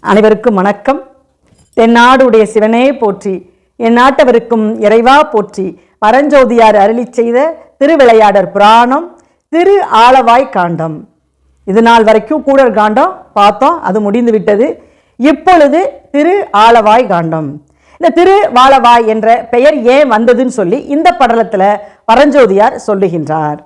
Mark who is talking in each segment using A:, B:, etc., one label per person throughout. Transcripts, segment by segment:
A: அனைவருக்கும் வணக்கம். தென்னாடுடைய சிவனே போற்றி என் நாட்டவருக்கும் இறைவா போற்றி பரஞ்சோதியார் அருளி செய்த திருவிளையாடற் புராணம் திரு ஆளவாய் காண்டம். இது நாள் வரைக்கும் கூடல் காண்டம் பார்த்தோம் அது முடிந்து விட்டது. இப்பொழுது திரு ஆளவாய் காண்டம். இந்த திரு வாழவாய் என்ற பெயர் ஏன் வந்ததுன்னு சொல்லி இந்த படலத்தில் பரஞ்சோதியார் சொல்லுகின்றார்.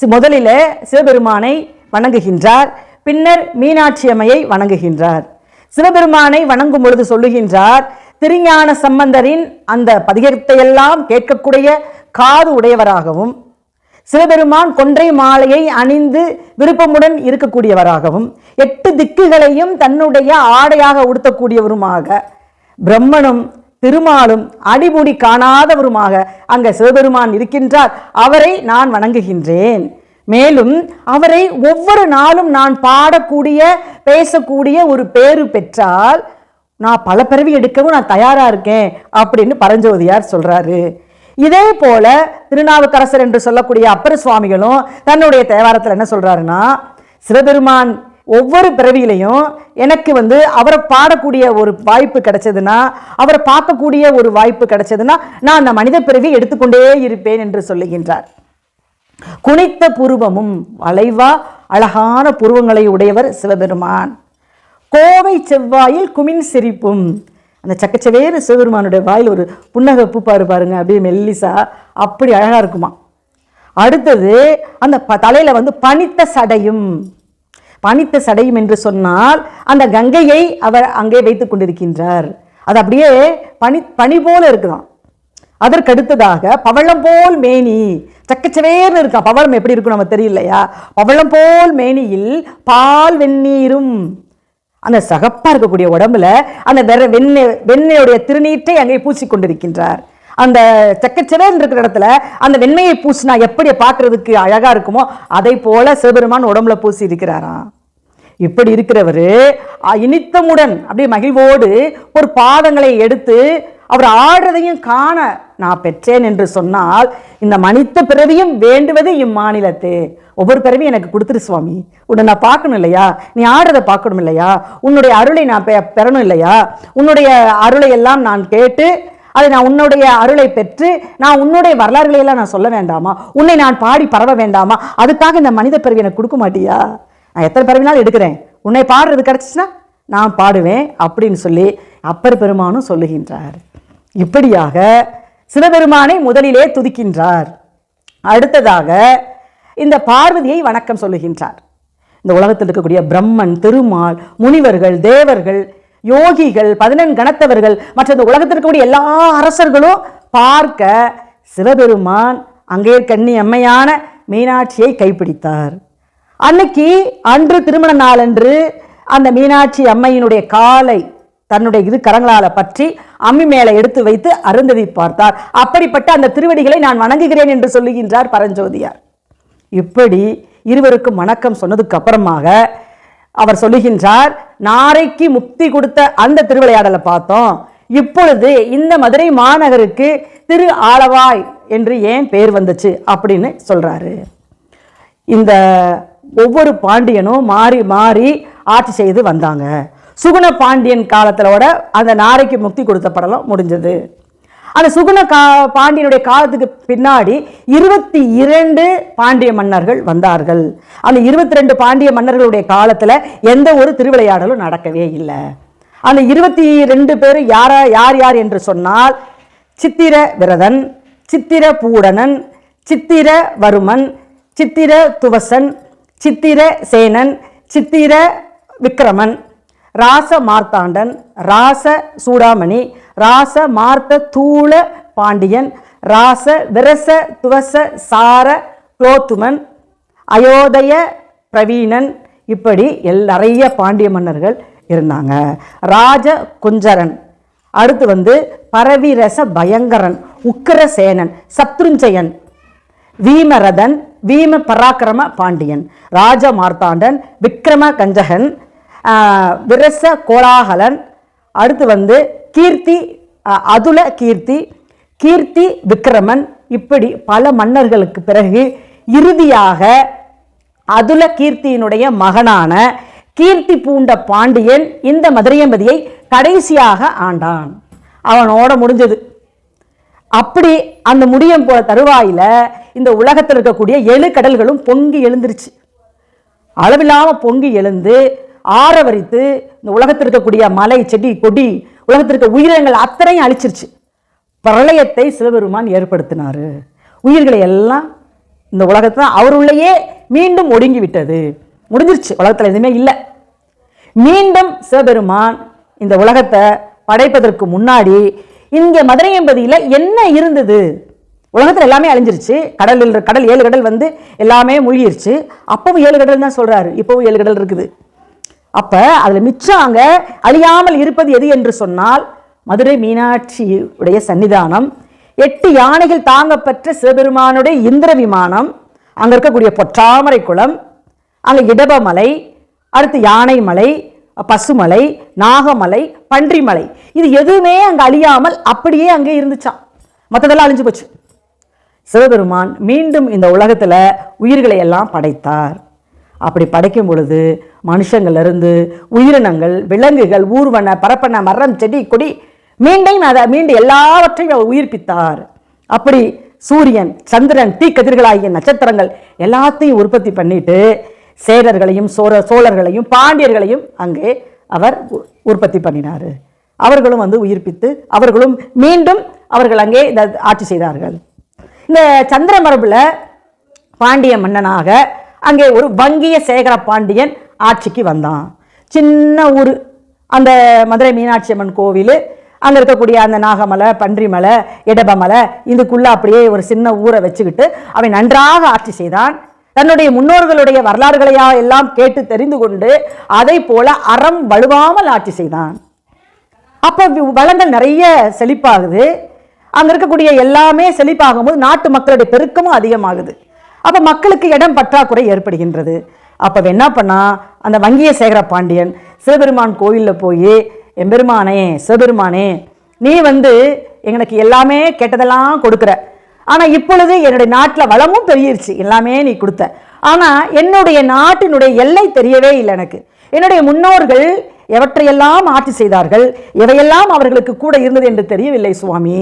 A: சி- சிவபெருமானை வணங்குகின்றார் பின்னர் மீனாட்சி அம்மையை வணங்குகின்றார். சிவபெருமானை வணங்கும் பொழுது சொல்லுகின்றார் திருஞான சம்பந்தரின் அந்த பதிகத்தையெல்லாம் கேட்கக்கூடிய காது உடையவராகவும் சிவபெருமான் கொன்றை மாலையை அணிந்து விருப்பமுடன் இருக்கக்கூடியவராகவும் எட்டு திக்குகளையும் தன்னுடைய ஆடையாக உடுத்தக்கூடியவருமாக பிரம்மனும் திருமாலும் அடிமுடி காணாதவருமாக அங்க சிவபெருமான் இருக்கின்றார். அவரை நான் வணங்குகின்றேன். மேலும் அவரை ஒவ்வொரு நாளும் நான் பாடக்கூடிய பேசக்கூடிய ஒரு பேரு பெற்றால் நான் பல பிறவி எடுக்கவும் நான் தயாராக இருக்கேன் அப்படின்னு பரஞ்சோதியார் சொல்கிறாரு இதே போல திருநாவுக்கரசர் என்று சொல்லக்கூடிய அப்பர சுவாமிகளும் தன்னுடைய தேவாரத்தில் என்ன சொல்கிறாருன்னா சிவபெருமான் ஒவ்வொரு பிறவியிலையும் எனக்கு வந்து அவரை பாடக்கூடிய ஒரு வாய்ப்பு கிடைச்சதுன்னா அவரை பார்க்கக்கூடிய ஒரு வாய்ப்பு கிடைச்சதுன்னா நான் அந்த மனித பிறவி எடுத்துக்கொண்டே இருப்பேன் என்று சொல்லுகின்றார். குனித்த புருவமும் வளைவா அழகான புருவங்களை உடையவர் சிவபெருமான். கோவை செவ்வாயில் குமின் சிரிப்பும். அந்த சக்கச்சவேறு சிவபெருமானுடைய வாயில் ஒரு புன்னகை பூப்பாரு பாருங்க அப்படியே மெல்லிசா அப்படி அழகா இருக்குமா. அடுத்தது அந்த ப தலையில வந்து பனித்த சடையும். பனித்த சடையும் என்று சொன்னால் அந்த கங்கையை அவர் அங்கே வைத்துக் கொண்டிருக்கின்றார். அது அப்படியே பனி பனி போல இருக்குதான். அதற்கடுத்ததாக பவளம் போல் மேனி சக்கச்சவேர்னு இருக்கா பவளம் எப்படி இருக்கும் நம்ம தெரியலையா? பவளம் போல் மேனியில் பால் வெந்நீரும். அந்த சகப்பாக இருக்கக்கூடிய உடம்புல அந்த வெற வெண்ணெய் வெண்ணெயுடைய திருநீற்றை அங்கே பூசி கொண்டிருக்கின்றார். அந்த சக்கச்சவேர்னு இருக்கிற இடத்துல அந்த வெண்மையை பூசினா எப்படி பார்க்கறதுக்கு அழகா இருக்குமோ அதை போல சிவபெருமான் உடம்புல பூசி இருக்கிறாராம். இப்படி இருக்கிறவர் இனித்தமுடன் அப்படியே மகிழ்வோடு ஒரு பாதங்களை எடுத்து அவர் ஆடுறதையும் காண நான் பெற்றேன் என்று சொன்னால் இந்த மனித பிறவியும் வேண்டுவது இம்மாநிலத்தே. ஒவ்வொரு பிறவியும் எனக்கு கொடுத்துரு சுவாமி. உன்னை நான் பார்க்கணும் இல்லையா? நீ ஆடுறதை பார்க்கணும் இல்லையா? உன்னுடைய அருளை நான் பெ- பெறணும் இல்லையா? உன்னுடைய அருளை எல்லாம் நான் கேட்டு அதை நான் உன்னுடைய அருளை பெற்று நான் உன்னுடைய வரலாறுகளை எல்லாம் நான் சொல்ல வேண்டாமா? உன்னை நான் பாடி பரவ வேண்டாமா? அதுக்காக இந்த மனித பிறவி எனக்கு கொடுக்க மாட்டியா? நான் எத்தனை பிறவினாலும் எடுக்கிறேன். உன்னை பாடுறது கிடச்சிச்சுன்னா நான் பாடுவேன் அப்படின்னு சொல்லி அப்பர் பெருமானும் சொல்லுகின்றார். இப்படியாக சிவபெருமானை முதலிலே துதிக்கின்றார். அடுத்ததாக இந்த பார்வதியை வணக்கம் சொல்லுகின்றார். இந்த உலகத்தில் இருக்கக்கூடிய பிரம்மன் திருமால் முனிவர்கள் தேவர்கள் யோகிகள் பதினெண் கணத்தவர்கள் மற்ற இந்த உலகத்தில் இருக்கக்கூடிய எல்லா அரசர்களும் பார்க்க சிவபெருமான் அங்கே கண்ணி அம்மையான மீனாட்சியை கைப்பிடித்தார். அன்னைக்கு அன்று திருமண நாளன்று அந்த மீனாட்சி அம்மையினுடைய காலை தன்னுடைய இது கரங்களால பற்றி அம்மி மேலே எடுத்து வைத்து அருந்ததி பார்த்தார். அப்படிப்பட்ட அந்த திருவடிகளை நான் வணங்குகிறேன் என்று சொல்லுகின்றார் பரஞ்சோதியார். இப்படி இருவருக்கும் வணக்கம் சொன்னதுக்கு அப்புறமாக அவர் சொல்லுகின்றார் நாரைக்கு முக்தி கொடுத்த அந்த திருவிளையாடலை பார்த்தோம். இப்பொழுது இந்த மதுரை மாநகருக்கு திரு ஆளவாய் என்று ஏன் பேர் வந்துச்சு? அப்படின்னு சொல்றாரு. இந்த ஒவ்வொரு பாண்டியனும் மாறி மாறி ஆட்சி செய்து வந்தாங்க. சுகுண பாண்டியன் காலத்திலோட அந்த நாரைக்கு முக்தி கொடுத்த படலம் முடிஞ்சது. அந்த சுகுண கா பாண்டியனுடைய காலத்துக்கு பின்னாடி இருபத்தி இரண்டு பாண்டிய மன்னர்கள் வந்தார்கள். அந்த இருபத்தி ரெண்டு பாண்டிய மன்னர்களுடைய காலத்தில் எந்த ஒரு திருவிளையாடலும் நடக்கவே இல்லை. அந்த இருபத்தி ரெண்டு பேர் யார யார் யார் என்று சொன்னால் சித்திர விரதன் சித்திர பூடனன் சித்திர வருமன் சித்திர துவசன் சித்திர சேனன் சித்திர விக்ரமன் ராச மார்த்தாண்டன் ராச சூடாமணி ராச மார்த்த தூள பாண்டியன் ராச விரச துவச சார குலோத்துமன் அயோதய பிரவீணன் இப்படி எல் நிறைய பாண்டிய மன்னர்கள் இருந்தாங்க. ராஜ குஞ்சரன் அடுத்து வந்து பரவிரச பயங்கரன் உக்கரசேனன் சத்ருஞ்சயன் வீமரதன் வீம பராக்கிரம பாண்டியன் ராஜ மார்த்தாண்டன் விக்ரம கஞ்சகன் விரச கோலாகலன். அடுத்து வந்து கீர்த்தி அதுல கீர்த்தி கீர்த்தி விக்ரமன். இப்படி பல மன்னர்களுக்கு பிறகு இறுதியாக அதுல கீர்த்தியினுடைய மகனான கீர்த்தி பூண்ட பாண்டியன் இந்த மதுரையம்பதியை கடைசியாக ஆண்டான். அவனோட முடிஞ்சது. அப்படி அந்த முடியும் போல தருவாயில் இந்த உலகத்தில் இருக்கக்கூடிய எழு கடல்களும் பொங்கி எழுந்துருச்சு. அளவில்லாமல் பொங்கி எழுந்து ஆரவரித்து இந்த உலகத்தில் இருக்கக்கூடிய மலை செடி கொடி உலகத்தில் இருக்க உயிரினங்கள் அத்தனையும் அழிச்சிருச்சு. பிரளயத்தை சிவபெருமான் ஏற்படுத்தினாரு. உயிர்களை எல்லாம் இந்த உலகத்தில் அவருள்ளேயே மீண்டும் ஒடுங்கி விட்டது முடிஞ்சிருச்சு. உலகத்தில் எதுவுமே இல்லை. மீண்டும் சிவபெருமான் இந்த உலகத்தை படைப்பதற்கு முன்னாடி இங்கே மதுரையம்பதியில் என்ன இருந்தது? உலகத்தில் எல்லாமே அழிஞ்சிருச்சு. கடலில் கடல் ஏழு கடல் வந்து எல்லாமே மூழ்கிருச்சு. அப்பவும் ஏழு கடல் தான் சொல்கிறாரு இப்போவும் ஏழு கடல் இருக்குது. அப்போ அதில் மிச்சம் அங்கே அழியாமல் இருப்பது எது என்று சொன்னால் மதுரை மீனாட்சியுடைய சன்னிதானம் எட்டு யானைகள் தாங்கப்பெற்ற சிவபெருமானுடைய இந்திர விமானம் அங்கே இருக்கக்கூடிய பொற்றாமரை குளம் அங்கே இடபமலை அடுத்து யானை மலை பசுமலை நாகமலை பன்றிமலை. இது எதுவுமே அங்கே அழியாமல் அப்படியே அங்கே இருந்துச்சாம். மற்றதெல்லாம் அழிஞ்சு போச்சு. சிவபெருமான் மீண்டும் இந்த உலகத்தில் உயிர்களை எல்லாம் படைத்தார். அப்படி படைக்கும் பொழுது மனுஷங்கள்லேருந்து உயிரினங்கள் விலங்குகள் ஊர்வன பரப்பன மரம் செடி கொடி மீண்டும் அதை மீண்டும் எல்லாவற்றையும் அவர் உயிர்ப்பித்தார். அப்படி சூரியன் சந்திரன் தீக்கதிர்களாகிய நட்சத்திரங்கள் எல்லாத்தையும் உற்பத்தி பண்ணிட்டு சேரர்களையும் சோழ சோழர்களையும் பாண்டியர்களையும் அங்கே அவர் உற்பத்தி பண்ணினார். அவர்களும் வந்து உயிர்ப்பித்து அவர்களும் மீண்டும் அவர்கள் அங்கே இந்த ஆட்சி செய்தார்கள். இந்த சந்திர மரபில் பாண்டிய மன்னனாக அங்கே ஒரு வங்கிய சேகர பாண்டியன் ஆட்சிக்கு வந்தான். சின்ன ஊர் அந்த மதுரை மீனாட்சி அம்மன் கோவில் அங்கே இருக்கக்கூடிய அந்த நாகமலை பன்றிமலை இடபமலை இதுக்குள்ளே அப்படியே ஒரு சின்ன ஊரை வச்சுக்கிட்டு அவன் நன்றாக ஆட்சி செய்தான். தன்னுடைய முன்னோர்களுடைய வரலாறுகளையா எல்லாம் கேட்டு தெரிந்து கொண்டு அதை போல அறம் வலுவாமல் ஆட்சி செய்தான். அப்போ வளங்கள் நிறைய செழிப்பாகுது. அங்கே இருக்கக்கூடிய எல்லாமே செழிப்பாகும்போது நாட்டு மக்களுடைய பெருக்கமும் அதிகமாகுது. அப்போ மக்களுக்கு இடம் பற்றாக்குறை ஏற்படுகின்றது. அப்போ என்ன பண்ணால் அந்த வங்கிய சேகர பாண்டியன் சிவபெருமான் கோயிலில் போய் எம்பெருமானே சிவபெருமானே நீ வந்து எங்களுக்கு எல்லாமே கெட்டதெல்லாம் கொடுக்குற. ஆனால் இப்பொழுது என்னுடைய நாட்டில் வளமும் பெருகிருச்சு. எல்லாமே நீ கொடுத்த. ஆனால் என்னுடைய நாட்டினுடைய எல்லை தெரியவே இல்லை எனக்கு. என்னுடைய முன்னோர்கள் எவற்றையெல்லாம் ஆட்சி செய்தார்கள்? எவையெல்லாம் அவர்களுக்கு கூட இருந்தது என்று தெரியவில்லை சுவாமி?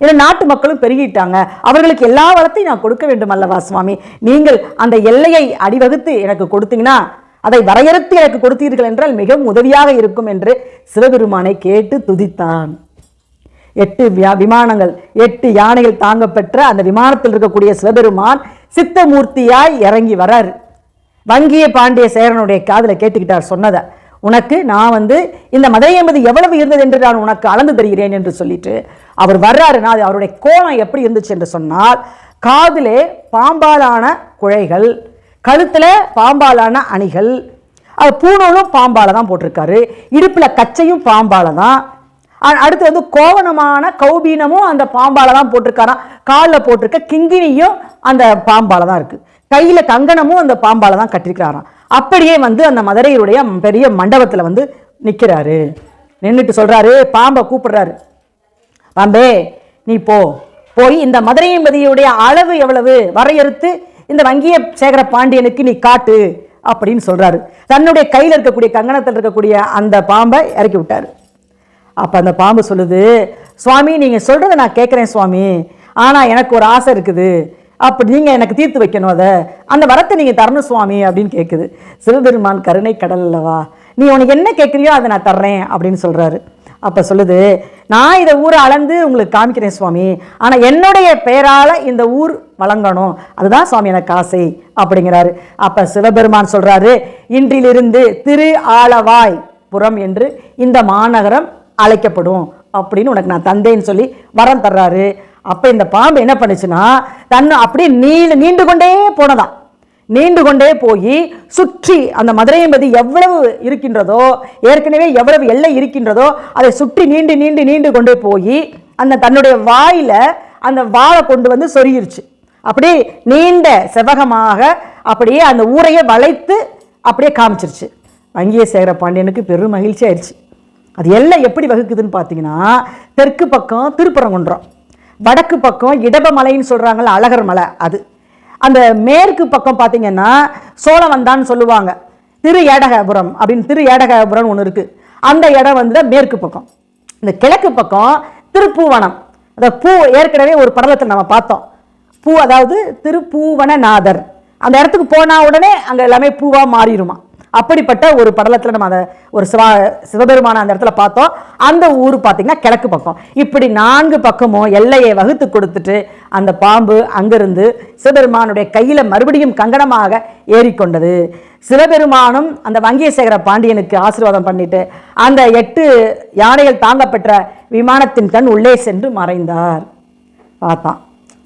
A: ஏன்னா நாட்டு மக்களும் பெருகிட்டாங்க. அவர்களுக்கு எல்லா வளத்தையும் நான் கொடுக்க வேண்டும் அல்லவா சுவாமி? நீங்கள் அந்த எல்லையை அடிவகுத்து எனக்கு கொடுத்தீங்கன்னா அதை வரையறுத்து எனக்கு கொடுத்தீர்கள் என்றால் மிகவும் உதவியாக இருக்கும் என்று சிவபெருமானை கேட்டு துதித்தான். எட்டு வியா- விமானங்கள் எட்டு யானைகள் தாங்க பெற்ற அந்த விமானத்தில் இருக்கக்கூடிய சிவபெருமான் சித்தமூர்த்தியாய் இறங்கி வரார். வங்கிய பாண்டிய சேரனுடைய காதில் கேட்டுக்கிட்டார் சொன்னதை. உனக்கு நான் வந்து இந்த மதுரை என்பது எவ்வளவு இருந்தது என்று நான் உனக்கு அளந்து தருகிறேன் என்று சொல்லிட்டு அவர் வர்றாருன்னா அது அவருடைய கோணம் எப்படி இருந்துச்சு என்று சொன்னால் காதிலே பாம்பாலான குழைகள் கழுத்தில் பாம்பாலான அணிகள் அது பூணூலும் பாம்பால தான் போட்டிருக்காரு. இடுப்பில் கச்சையும் பாம்பால தான். அடுத்து வந்து கோவணமான கௌபீனமும் அந்த பாம்பால தான் போட்டிருக்காராம். காலில் போட்டிருக்க கிங்கினியும் அந்த பாம்பால தான் இருக்குது கையில் கங்கணமும் அந்த பாம்பால தான் கட்டிருக்கிறாராம். அப்படியே வந்து அந்த மதுரையினுடைய பெரிய மண்டபத்தில் வந்து நிற்கிறாரு நின்றுட்டு சொல்கிறாரு பாம்பை கூப்பிடுறாரு. பாம்பே நீ போ. போய் இந்த மதுரையம்பதியுடைய அளவு எவ்வளவு? வரையறுத்து இந்த வங்கிய சேகர பாண்டியனுக்கு நீ காட்டு அப்படின்னு சொல்கிறாரு தன்னுடைய கையில் இருக்கக்கூடிய கங்கணத்தில் இருக்கக்கூடிய அந்த பாம்பை இறக்கி விட்டாரு. அப்போ அந்த பாம்பு சொல்லுது சுவாமி நீங்கள் சொல்கிறத நான் கேட்குறேன் சுவாமி. ஆனால் எனக்கு ஒரு ஆசை இருக்குது. அப்படி நீங்கள் எனக்கு தீர்த்து வைக்கணும் அதை. அந்த வரத்தை நீங்கள் தரணும் சுவாமி அப்படின்னு கேட்குது சிவபெருமான் கருணை கடல் அல்லவா? நீ உனக்கு என்ன கேட்குறியோ அதை நான் தர்றேன் அப்படின்னு சொல்கிறாரு அப்போ சொல்லுது நான் இதை ஊரை அளந்து உங்களுக்கு காமிக்கிறேன் சுவாமி. ஆனால் என்னுடைய பெயரால் இந்த ஊர் வழங்கணும். அதுதான் சுவாமி எனக்கு ஆசை அப்படிங்கிறாரு. அப்போ சிவபெருமான் சொல்கிறாரு இன்றிலிருந்து திரு ஆளவாய் புறம் என்று இந்த மாநகரம் அழைக்கப்படும் அப்படின்னு உனக்கு நான் தந்தேன்னு சொல்லி வரம் தர்றாரு. அப்போ இந்த பாம்பு என்ன பண்ணுச்சுன்னா தன்னை அப்படியே நீண்டு நீண்டு கொண்டே போனதாம் நீண்டு கொண்டே போய் சுற்றி அந்த மதுரையம்பதி எவ்வளவு இருக்கின்றதோ ஏற்கனவே எவ்வளவு எல்லை இருக்கின்றதோ அதை சுற்றி நீண்டு நீண்டு நீண்டு கொண்டே போய் அந்த தன்னுடைய வாயில் அந்த வாழை கொண்டு வந்து சொருகிருச்சு அப்படியே நீண்ட செவகமாக அப்படியே அந்த ஊரையே வளைத்து அப்படியே காமிச்சிருச்சு. வங்கிய சேகர பாண்டியனுக்கு பெரும் மகிழ்ச்சி ஆயிடுச்சு. அது எல்லாம் எப்படி வகுக்குதுன்னு பார்த்தீங்கன்னா தெற்கு பக்கம் திருப்பரங்குன்றம். வடக்கு பக்கம் இடப மலைன்னு சொல்கிறாங்கல்ல அழகர் மலை அது. அந்த மேற்கு பக்கம் பார்த்தீங்கன்னா சோழவந்தான்னு சொல்லுவாங்க. திரு ஏடகபுரம் அப்படின்னு திரு ஏடகபுரம் ஒன்று இருக்குது அந்த இடம் வந்து மேற்கு பக்கம். இந்த கிழக்கு பக்கம் திருப்பூவனம். அந்த பூ ஏற்கனவே ஒரு படலத்தில் நம்ம பார்த்தோம். பூ அதாவது திருப்பூவனநாதர். அந்த இடத்துக்கு போனால் உடனே அங்கே எல்லாமே பூவாக மாறிடுமா? அப்படிப்பட்ட ஒரு படலத்தில் நம்ம அதை ஒரு சிவா சிவபெருமான அந்த இடத்துல பார்த்தோம். அந்த ஊர் பார்த்தீங்கன்னா கிழக்கு பக்கம். இப்படி நான்கு பக்கமும் எல்லையை வகுத்து கொடுத்துட்டு அந்த பாம்பு அங்கிருந்து சிவபெருமானுடைய கையில் மறுபடியும் கங்கணமாக ஏறிக்கொண்டது. சிவபெருமானும் அந்த வங்கியசேகர பாண்டியனுக்கு ஆசீர்வாதம் பண்ணிட்டு அந்த எட்டு யானைகள் தாங்கப்பெற்ற விமானத்தின் கண் உள்ளே சென்று மறைந்தார். பார்த்தான்.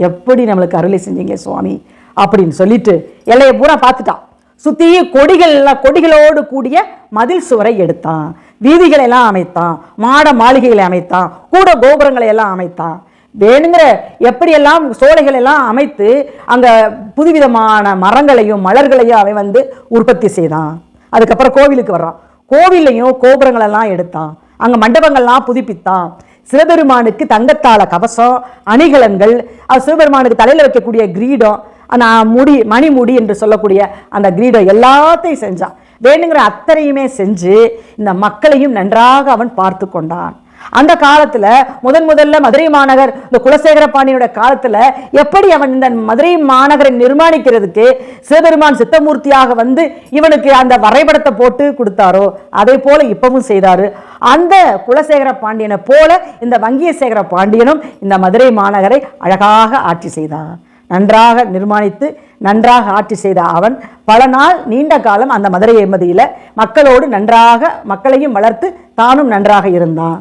A: எப்படி நம்மளுக்கு அருளை செஞ்சீங்க சுவாமி? அப்படின்னு சொல்லிட்டு எல்லையை பூரா பார்த்துட்டான். சுற்றி கொடிகள் எல்லாம் கொடிகளோடு கூடிய மதில் சுவரை எடுத்தான். வீதிகளை எல்லாம் அமைத்தான். மாட மாளிகைகளை அமைத்தான். கூட கோபுரங்களை எல்லாம் அமைத்தான். வேணுங்கிற எப்படியெல்லாம் சோலைகள் எல்லாம் அமைத்து அங்கே புதுவிதமான மரங்களையும் மலர்களையும் அவன் வந்து உற்பத்தி செய்தான். அதுக்கப்புறம் கோவிலுக்கு வர்றான். கோவிலையும் கோபுரங்களெல்லாம் எடுத்தான். அங்கே மண்டபங்கள்லாம் புதுப்பித்தான். சிவபெருமானுக்கு தங்கத்தால கவசம் அணிகலன்கள் அது சிவபெருமானுக்கு தலையில் வைக்கக்கூடிய கிரீடம் அந்த முடி மணிமுடி என்று சொல்லக்கூடிய அந்த கிரீடம் எல்லாத்தையும் செஞ்சான் வேணுங்கிற அத்தனையுமே செஞ்சு இந்த மக்களையும் நன்றாக அவன் பார்த்து கொண்டான். அந்த காலத்துல முதன் முதல்ல மதுரை மாநகர் இந்த குலசேகர பாண்டியனுடைய காலத்துல எப்படி அவன் இந்த மதுரை மாநகரை நிர்மாணிக்கிறதுக்கு சிவபெருமான் சித்தமூர்த்தியாக வந்து இவனுக்கு அந்த வரைபடத்தை போட்டு கொடுத்தாரோ அதே போல இப்பவும் செய்தாரு. அந்த குலசேகர பாண்டியனை போல இந்த வங்கியசேகர பாண்டியனும் இந்த மதுரை மாநகரை அழகாக ஆட்சி செய்தான். நன்றாக நிர்மாணித்து நன்றாக ஆட்சி செய்த அவன் பல நாள் நீண்ட காலம் அந்த மதுரை எம்மதியில் மக்களோடு நன்றாக மக்களையும் வளர்த்து தானும் நன்றாக இருந்தான்.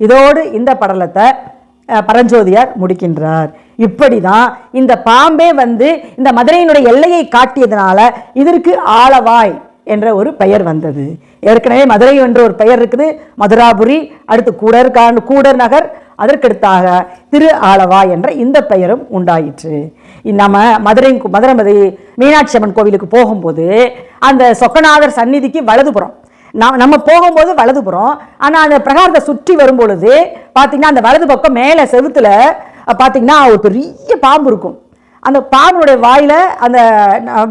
A: இதோடு இந்த படலத்தை அஹ், பரஞ்சோதியார் முடிக்கின்றார். இப்படிதான் இந்த பாம்பே வந்து இந்த மதுரையினுடைய எல்லையை காட்டியதுனால இதற்கு ஆளவாய் என்ற ஒரு பெயர் வந்தது. ஏற்கனவே மதுரை என்ற ஒரு பெயர் இருக்குது. மதுராபுரி அடுத்து கூடர் கூடர் நகர் அதற்கடுத்தாக திரு ஆலவா என்ற இந்த பெயரும் உண்டாயிற்று. நம்ம மதுரை மதுரமதி மீனாட்சி அம்மன் கோவிலுக்கு போகும்போது அந்த சொக்கநாதர் சந்நிதிக்கு வலதுபுறம் நாம் நம்ம போகும்போது வலதுபுறம் ஆனால் அந்த பிரகாரத்தை சுற்றி வரும்பொழுது பார்த்தீங்கன்னா அந்த வலது பக்கம் மேலே செவுத்துல பார்த்திங்கன்னா பார்த்தீங்கன்னா ஒரு பெரிய பாம்பு இருக்கும். அந்த பாம்புடைய வாயில் அந்த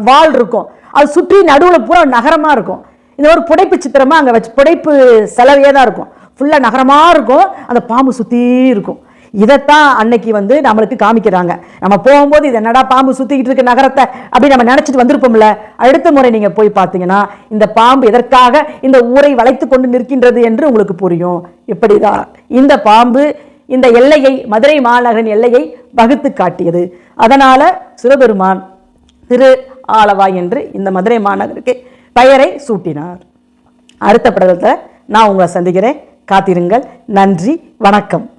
A: வால் இருக்கும். அது சுற்றி நடுவில் பூரா நகரமாக இருக்கும். இந்த ஒரு புடைப்பு சித்திரமாக அங்கே வச்சு புடைப்பு செலவையே தான் இருக்கும். ஃபுல்லாக நகரமாக இருக்கும். அந்த பாம்பு சுற்றி இருக்கும். இதைத்தான் அன்னைக்கு வந்து நம்மளுக்கு காமிக்கிறாங்க. நம்ம போகும்போது இது என்னடா பாம்பு சுற்றிக்கிட்டு இருக்க நகரத்தை அப்படி நம்ம நினச்சிட்டு வந்திருப்போம்ல. அடுத்த முறை நீங்கள் போய் பார்த்தீங்கன்னா இந்த பாம்பு எதற்காக இந்த ஊரை வளைத்து கொண்டு நிற்கின்றது என்று உங்களுக்கு புரியும். இப்படிதான் இந்த பாம்பு இந்த எல்லையை மதுரை மாநகரின் எல்லையை வகுத்து காட்டியது. அதனால் சிவபெருமான் திரு ஆலவாய் என்று இந்த மதுரை மாநகருக்கு பெயரை சூட்டினார். அடுத்த படலத்தை நான் உங்களை சந்திக்கிறேன். காத்திருங்கள். நன்றி. வணக்கம்.